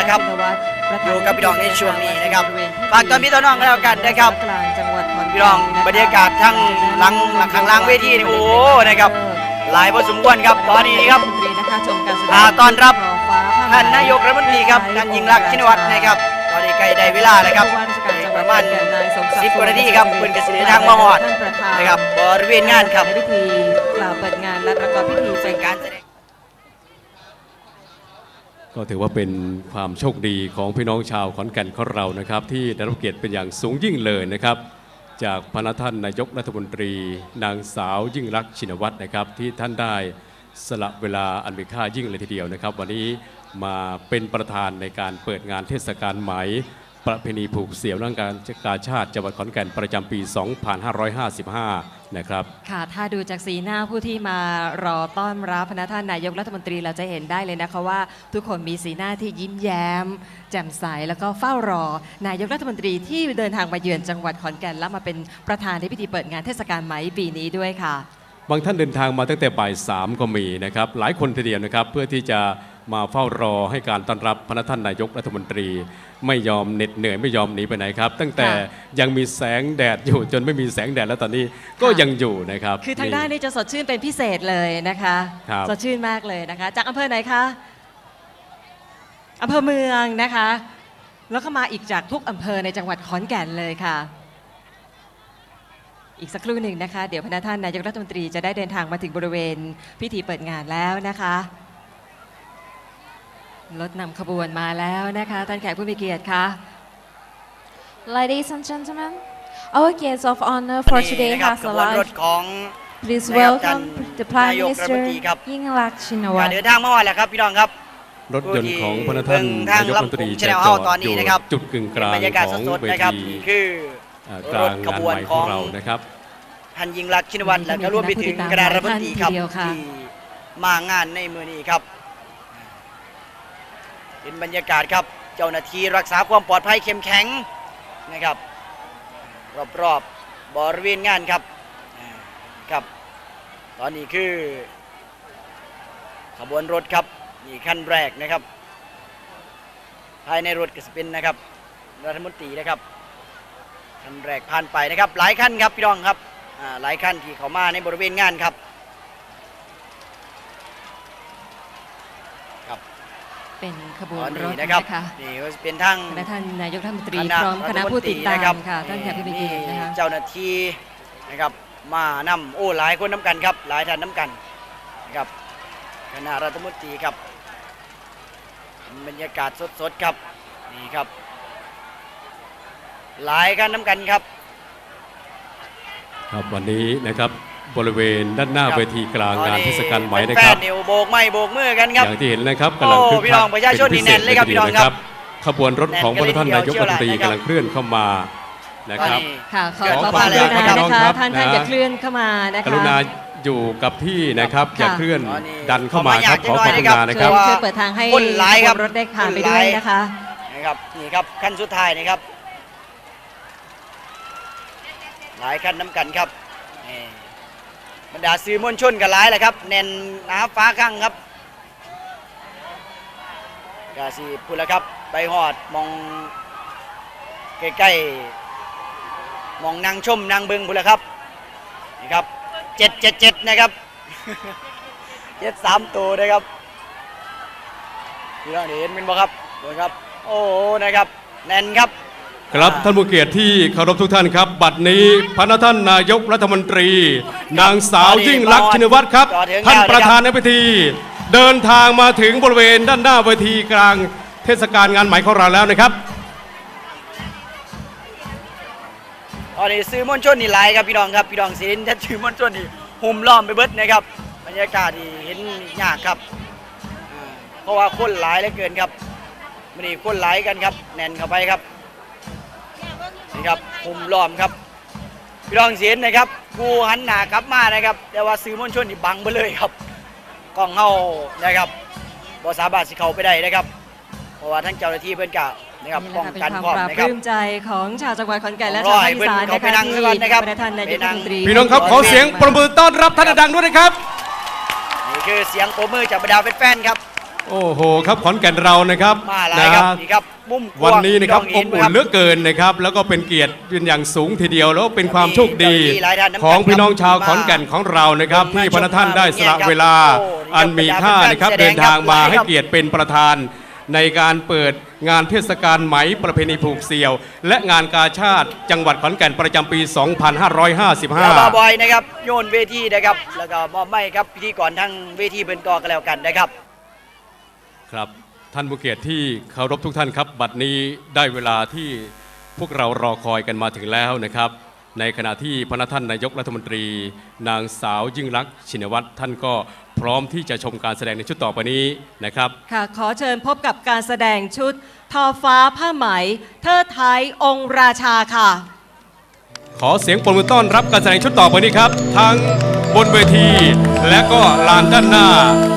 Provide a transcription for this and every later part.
ยครับอยู่กับพี่น้องในช่วงนี้นะครับฝากตอนพี่ตอนน้องก็แล้วกันนะครับกลางจังหวัดขอนแก่นพี่น้องบรรยากาศทั้งหลังหลังข้างล่างเวทีนี่โอ้โหนะครับหลายพอสมควรครับตอนนี้ครับดนตรีนะคะชมการแสดงอ่าต้อนรับฟ้ผ้ท่านนายกรัฐมนตรีครับท่านยิ่งรักษณ์ชินวัตรนะครับตอนนี้ใกล้ได้เวลาแล้วครับผู้ว่าราชการจังหปวัดระมาณขอนแก่นนายสมศักดิ์สิบกว่านาทีครับเพิ่นก็สิเดินทางมาฮอดท่านประธานนะครับบริเวณงานครับในพิธีกล่าวเปิดงานและประกอบพิธีเป็นการแสดง ก็ถือว่าเป็นความโชคดีของพี่น้องชาวขอนแก่นของเรานะครับ ที่ได้รับเกียรติเป็นอย่างสูงยิ่งเลยนะครับ จากพระนท่านนายกรัฐมนตรี นางสาวยิ่งรักษณ์ชินวัตรนะครับ ที่ท่านได้สละเวลาอันมีค่ายิ่งเลยทีเดียวนะครับ วันนี้มาเป็นประธานในการเปิดงานเทศกาลไหม ประเพณีผูกเสี่ยวร่างการกาชาติจังหวัดขอนแก่นประจำปี 2555 นะครับ ค่ะ ถ้าดูจากสีหน้าผู้ที่มารอต้อนรับพระท่านนายกรัฐมนตรีเราจะเห็นได้เลยนะคะว่า ทุกคนมีสีหน้าที่ยิ้มแย้ม แจ่มใสแล้วก็เฝ้ารอ นายกรัฐมนตรีที่เดินทางมาเยือนจังหวัดขอนแก่นและมาเป็นประธานในพิธีเปิดงานเทศกาลไหมปีนี้ด้วยค่ะ บางท่านเดินทางมาตั้งแต่บ่ายสามก็มีนะครับ หลายคนทีเดียวนะครับเพื่อที่จะ มาเฝ้ารอให้การต้อนรับพระท่านนายกรัฐมนตรี ไม่ยอมเหน็ดเหนื่อยไม่ยอมหนีไปไหนครับ ตั้งแต่ค่ะยังมีแสงแดดอยู่จนไม่มีแสงแดดแล้วตอนนี้ก็ค่ะยังอยู่นะครับ คือทางด้านนี้จะสดชื่นเป็นพิเศษเลยนะคะครับสดชื่นมากเลยนะคะ จากอำเภอไหนคะอำเภอเมืองนะคะ แล้วก็มาอีกจากทุกอำเภอในจังหวัดขอนแก่นเลยค่ะอีกสักครู่หนึ่งนะคะ เดี๋ยวพนักท่านนายกรัฐมนตรีจะได้เดินทางมาถึงบริเวณพิธีเปิดงานแล้วนะคะ รถนำขบวนมาแล้วนะคะท่านแขกผู้มีเกียรติค่ะ Ladies and gentlemen, our guest of honor for นี่ today นะครับ has ขบวนรถ arrived. ของ Please นะครับท่าน welcome the Prime นายกรัฐม Minister นตรีครับ Yingluck การ Shinawatra. เดินทางมาว่าแล้วครับพี่น้องครับรถยนต์ของพระท่านทางนายกรัฐมนตรีลำโพงจะ Channel จอดตอนนี้อยู่นะครับจุดกึ่งกลางบรรยากาศของสดเวๆนะครับทีคือเอ่อกลางรถขงานบวนใหม่ขขอองงเรานะครับท่านยิ่งรักษณ์ชินวัตรและก็รวมไปถึงคณะรัฐมนตรีครับทีเดียวค่ะที่มางานในมือนี้ครับ เป็นบรรยากาศครับ เจ้าหน้าที่รักษาความปลอดภัยเข้มแข็งนะครับ รอบๆบริเวณงานครับครับ ตอนนี้คือ ขบวนรถครับนี่ขั้นแรกนะครับ ภายในรถก็จะเป็นนะครับ รัฐมนตรีนะครับขั้นแรกผ่านไปนะครับ หลายขั้นครับพี่น้องครับอ่าหลายขั้นที่เขามาในบริเวณงานครับ เป็นขบวตนอนรนี้ถนะครับนะคะนี่ก็จะเป็นทั้งคณะท่านนายกรัฐมนตรีคณะพร้อมคณะผู้ติดตามค่ะรัฐมนตรีท่านแขกผู้มีเกียรตินะคะเจ้าหน้าที่นะครับมานำโอ้หลายคนน้ำกันครับ หลายท่านน้ำกันนะครับคณะรัฐมนตรีครับบรรยากาศสดๆครับนี่ครับ หลายกันน้ำกันครับ ครับวันนี้นะครับ บริเวณด้านหน้าครับเวทีกลางงานเทศกาลไหมนะแฟครับนๆเดี๋ยวโบกไม้โบกมือกันครับอย่างที่เห็นนะครับกำลังโอ้คึกพี่คัน้อกงประชาชนนี่แน่นเลยครับป็พี่น้องพิศษครับ ขบวนรถของพแน่นกันเลยระท่านนายกรัฐมนตรีเชียวแหละกำลังเคลื่อนเข้ามานะครับตอนนี้ค่ะขอเกิดขอมาความแล้วกรุณานะครับนะคะครับท่านท่านนะอย่าเคลื่อนเข้ามานะกคะรุณาอยู่กับที่นะครับอย่าค่ะเคลื่อนตอนนี้ดันเข้ามาครับขอความกรุณานะคช่รัวบยช่วยเปิดทางให้คนร้ายครับขบวนรถได้ผ่านไปด้วยนะคะนะครับนี่ครับขั้นสุดท้ายนะครับ หลายขั้นน้ำกันครับนี่ บรรดาสื่อมวลชนกันหลายแหละครับแน่นหนาฟ้าข้างครับกาสีพูดแล้วครับไปหอดมองใกล้ๆมองนางชมนางเบิงพูดแล้วครับนี่ครับเจ็ดเจ็ดเจ็ดนะครับเจ็ดสามตัวนะครับพี่น้องเห็นเป็นบ่ครับดูครับ โอ้นะครับแน่นครับ ครับท่านผู้เกียรติที่เคารพทุกท่านครับ บัดนี้พระท่านนายกรัฐมนตรี นางสาวยิ่งรักษณ์ชินวัตรครับต่อถึงท่านแล้วนะครับประธานในพิธี เดินทางมาถึงบริเวณด้านหน้าเวทีกลางเทศกาลงานไหมของเราแล้วนะครับตอนนี้ซื้อมวลชนนี่หลายครับพี่น้องครับพี่น้องศิลป์ถ้าซื้อมวลชนนี่หุ่มล้อมไปเบิดนะครับบรรยากาศนี่เห็นยากครับอ่าเพราะว่าคนหลายเหลือเกินครับมันนี่คนหลายกันครับแน่นเข้าไปครับ นี่ครับหุ่มล้อมครับพี่น้องศิลป์นะครับกูหันหน้ากลับมานะครับ แต่ว่าซื้อมวลชนนี่บังไปเลยครับกล้องเฮานะครับบ่สามารถสิเข้าไปได้นะครับ เพราะว่าทั้งเจ้าหน้าที่เพิ่นกะนะครับนี่ป้องนะคะเป็นกันความพร้อมปราบนะปครับลื้มใจของชาวจังหวัดขอนแก่นและขอชาวให้ภาคอีสานเพิ่นนะเขาไปคะนั่งซะก่อนนะครับที่ประธานนายกรัฐมนตรีพี่น้องครับขอเสียงประมือต้อนรับท่านดังๆด้วยนะครับนี่คือเสียงโปรบมือจากบรรดาแฟนๆครับ โอ้โหครับขอนแก่นเรานะครับมาหลายครับนะนี่ครับ มุมกวันว้างนี้นะครับพี่อบงอุ่เห็นไหมเหลือเกินนะครับ แล้วก็เป็นเกียรติเป็นอย่างสูงทีเดียวแล้วเป็นความโชคดีเจ้าหน้าที่หลายท่านน้ำกันของพี่น้องชาวครับขอนแก่นของเรานะครับมาที่พระท่านได้สละเวลาโอ้นี่ครับอันมีค่านะครับแสดเดิงนทางมาครับให้เกียรติเป็นประธานในการเปิดงานเทศกาลไหมประเพณีผูกเสี่ยว และงานกาชาติจังหวัดขอนแก่นประจำปียาวบา2555บอยนะครับโยนเวทีนะครับ แล้วก็มอบไม้ครับพิธีกรทั้งเวทีเป็นกอกันแล้วกันนะครับ ครับ ท่านผู้เกียรติที่เคารพทุกท่านครับ บัดนี้ได้เวลาที่พวกเรารอคอยกันมาถึงแล้วนะครับ ในขณะที่พระท่านนายกรัฐมนตรี นางสาวยิ่งรักษณ์ชินวัตรท่านก็พร้อมที่จะชมการแสดงในชุดต่อไปนี้นะครับ ค่ะขอเชิญพบกับการแสดงชุด ทอฟ้าผ้าไหม เทิดไทยองค์ราชาค่ะ ขอเสียงปรบมือต้อนรับการแสดงชุดต่อไปนี้ครับ ทั้งบนเวทีและก็ลานด้านหน้า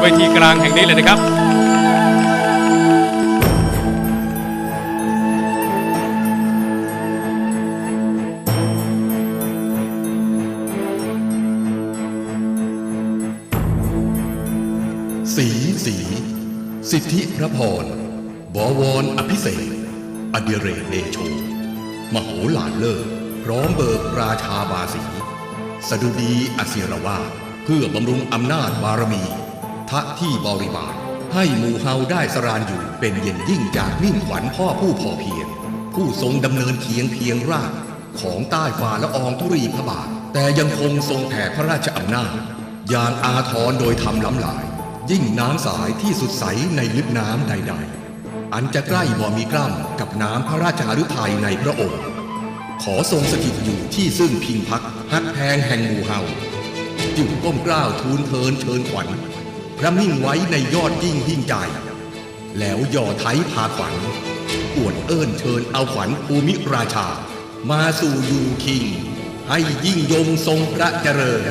เวทีกลางแห่งนี้เลยนะครับ สิทธิพระพร บวรอภิเษกอดิเรกเดโช มโหฬารเลิศพร้อมเบิกราชาบาสีสดุดีอศิรวาเพื่อบำรุงอำนาจบารมี ทะที่บริบาลให้หมู่เฮาได้สรานอยู่เป็นเย็นยิ่งจากมิ่งขวัญพ่อผู้พอเพียง ผู้ทรงดำเนินเคียงเพียงรากของใต้ฝ่าละอองธุรีพระบาท แต่ยังคงทรงแผ่พระราชอำนาจอย่างอาทรโดยทำล้ำหลาย ยิ่งน้ำสายที่สุดใสในลึกน้ำใด ๆ อันจะใกล้บ่มีกล้ำกับน้ำพระราชหฤทัยในพระองค์ ขอทรงสถิตอยู่ที่ซึ่งพิงพักฮักแพงแห่งหมู่เฮาจุดก้มกล้าวทูลเทินเชิญขวัญพระมิ่งไว้ในยอดยิ่งยิ่งใจ แล้วย่อไทยพาขวัญอวดเอิ้นเชิญเอาขวัญภูมิราชา มาสู่ยูคิง ให้ยิ่งยงทรงพระเจริญ